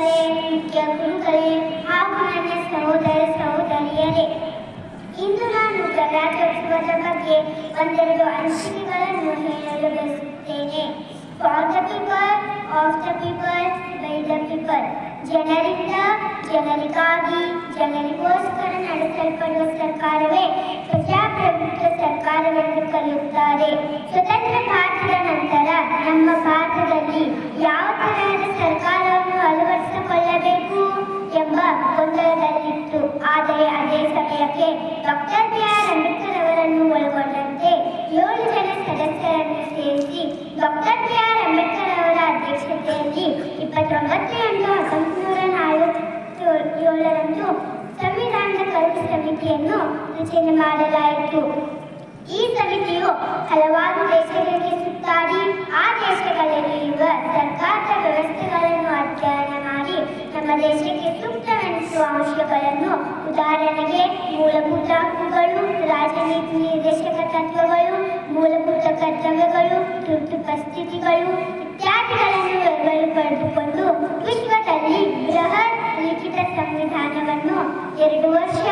ಮುಖ್ಯ ಗುರುಗಳೇ ಹಾಗೂ ನನ್ನ ಸಹೋದರ ಸಹೋದರಿಯರೇ, ಇಂದು ನಾನು ಗಣರಾಜ್ಯೋತ್ಸವದ ಬಗ್ಗೆ ಒಂದೆರಡು ಅನಿಸಿಕೆಗಳನ್ನು ಹೇಳಲು ಬಯಸುತ್ತೇನೆ. For the people of the people by the people ಜನರಿಂದ, ಜನರಿಗಾಗಿ, ಜನರಿಗೋಸ್ಕರ ನಡೆಸಲ್ಪಡುವ ಸರ್ಕಾರವೇ, ಪ್ರಜಾಪ್ರಭುತ್ವ ಸರ್ಕಾರವೆಂದು ಕರೆಯುತ್ತಾರೆ. ಸ್ವತಂತ್ರ ಭಾರತದ ನಂತರ ನಮ್ಮ ಭಾರತದಲ್ಲಿ ಯಾವ ತರಹದ ಸಮಿತಿಯನ್ನು ರಚನೆ ಮಾಡಲಾಯಿತು. ಈ ಸಮಿತಿಯು ಹಲವಾರು ದೇಶಗಳಿಗೆ ಸುತ್ತಾಡಿ, ಆ ದೇಶಗಳಲ್ಲಿ ದೇಶಗಳಲ್ಲಿರುವ ಸರ್ಕಾರದ ವ್ಯವಸ್ಥೆಗಳನ್ನು ಅಧ್ಯಯನ ಮಾಡಿ, ನಮ್ಮ ದೇಶಕ್ಕೆ ಸೂಕ್ತವೆನಿಸುವ ಅಂಶಗಳನ್ನು ಉದಾಹರಣೆಗೆ ಮೂಲಭೂತ ಹಕ್ಕುಗಳು, ರಾಜನೀತಿ ನಿರ್ದೇಶಕ ತತ್ವಗಳು, ಮೂಲಭೂತ ಕರ್ತವ್ಯಗಳು, ತುರ್ತು ಪರಿಸ್ಥಿತಿಗಳು ಇತ್ಯಾದಿಗಳನ್ನು ವಿವರಗಳು ಪಡೆದುಕೊಂಡು ವಿಶ್ವದಲ್ಲಿ ಬೃಹತ್ ಲಿಖಿತ ಸಂವಿಧಾನವನ್ನು ಎರಡು ವರ್ಷ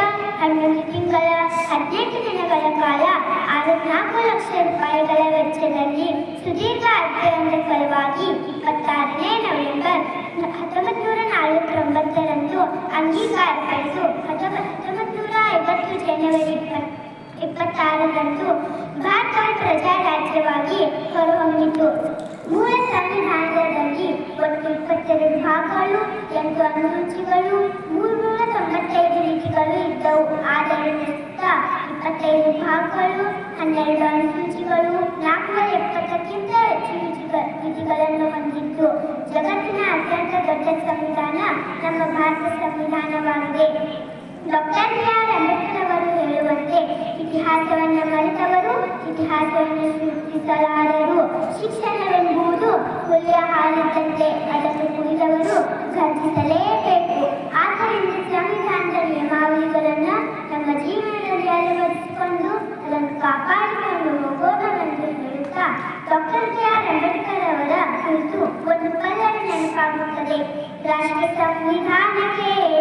ಹನ್ನೊಂದು ತಿಂಗಳ, ಹದಿನೆಂಟು ದಿನಗಳ ಕಾಲ ಅರವತ್ನಾಲ್ಕು ಲಕ್ಷ ರೂಪಾಯಿಗಳ ವೆಚ್ಚದಲ್ಲಿ ಸುದೀರ್ಘ ಅಧ್ಯಯನದ ಫಲವಾಗಿ ಇಪ್ಪತ್ತಾರನೇ ನವೆಂಬರ್ ಹತ್ತೊಂಬತ್ತು ನೂರ ನಲವತ್ತೊಂಬತ್ತರಂದು ಅಂಗೀಕಾರ ಪಡೆದು ಹತ್ತೊಂಬತ್ತು ನೂರ ಐವತ್ತು ಜನವರಿ ಇಪ್ಪತ್ತು ಇಪ್ಪತ್ತಾರರಂದು ಭಾರತ ಪ್ರಜಾರಾಜ್ಯವಾಗಿ ಹೊರಹೊಮ್ಮಿತು. ಮೂಲ ಸಂವಿಧಾನದಲ್ಲಿ ಇಪ್ಪತ್ತೈದು ಭಾಗಗಳು, ಹನ್ನೆರಡು ಅನುಸೂಚಿಗಳು ನಾಲ್ಕುನೂರ ಎಪ್ಪತ್ತಕ್ಕಿಂತ ಹೆಚ್ಚು ವಿಧಿಗ- ವಿಧಿಗಳನ್ನು ಹೊಂದಿದ್ದು. ಜಗತ್ತಿನ ಅತ್ಯಂತ ದೊಡ್ಡ ಸಂವಿಧಾನ ನಮ್ಮ ಭಾರತ ಸಂವಿಧಾನವಾಗಿದೆ. ಡಾಕ್ಟರ್ ಬಿ ಆರ್ ಅಂಬೇಡ್ಕರ್ ಅವರು ಹೇಳುವಂತೆ ಇತಿಹಾಸವನ್ನು ಮರೆತವರು, ಇತಿಹಾಸವನ್ನು ಸೃಷ್ಟಿಸಲಾರರು. ಶಿಕ್ಷಣವೆಂಬುದು ಹುಲಿಯ ಹಾಲಿದ್ದಂತೆ ಅದನ್ನು ಕುಡಿದವರು ಗರ್ಜಿಸಲೇಬೇಕು राष्ट्र संविधान के